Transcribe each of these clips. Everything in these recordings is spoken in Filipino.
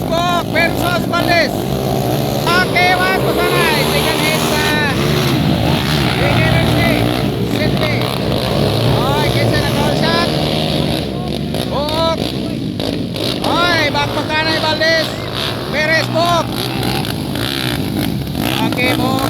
Bangkok versus Valdez. Okay, wag ko sana. Second head sa Energy. Sentry. Okay, kinsa na call shot. Bok. Okay, back pa kanan Valdez. Perez, Bok. Okay, Bok.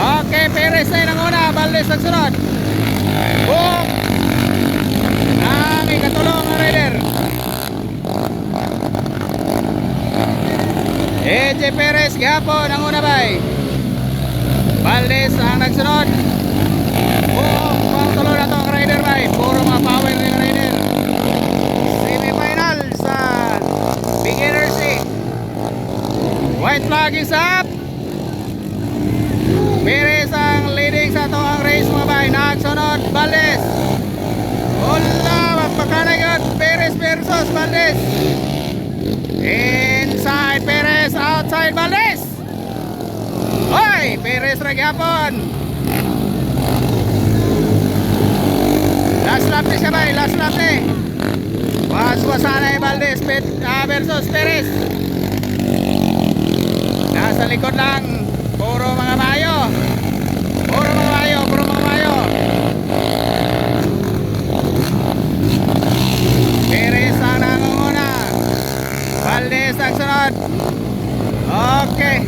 Okay, Perez na lang muna. Valdez ang sunod. Bok. Nami katulong ang rider. AJ Perez gihapon ang una bay. Valdez ang nagsunod. Oh, pang tulo na to ang rider bay. Puro mga power ng rider. Semi-final sa beginner seat. White flag is up. Perez ang leading sa to ang race mga bay. Nagsunod Valdez. Wala, magpakanagot. Perez versus Valdez. Inside Perez, outside Valdez. Hoy, Perez ra gyapon. Last lap ni siya bay, last lap ni. Was-wasanay Valdez ah, versus Perez. Nasa likod lang, puro mga mayo. Puro mga mayo, puro mga mayo. Perez ang nangunguna. Sunod. Okay.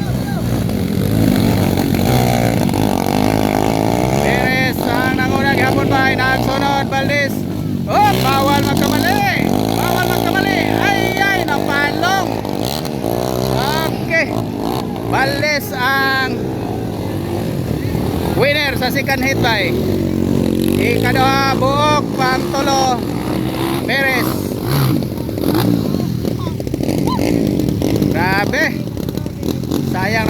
Perez ang nanguna. Gihapon ba? Nagsunod. Valdez. Oh, bawal magkamali. Bawal magkamali. Ay, ay, napalong. Okay. Valdez ang winner sa second hit by. Ikaduha, buok, pangtulo, Perez.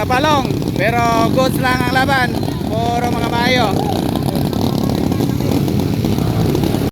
Sayang na palong. Pero goods lang ang laban. Puro mga mayo.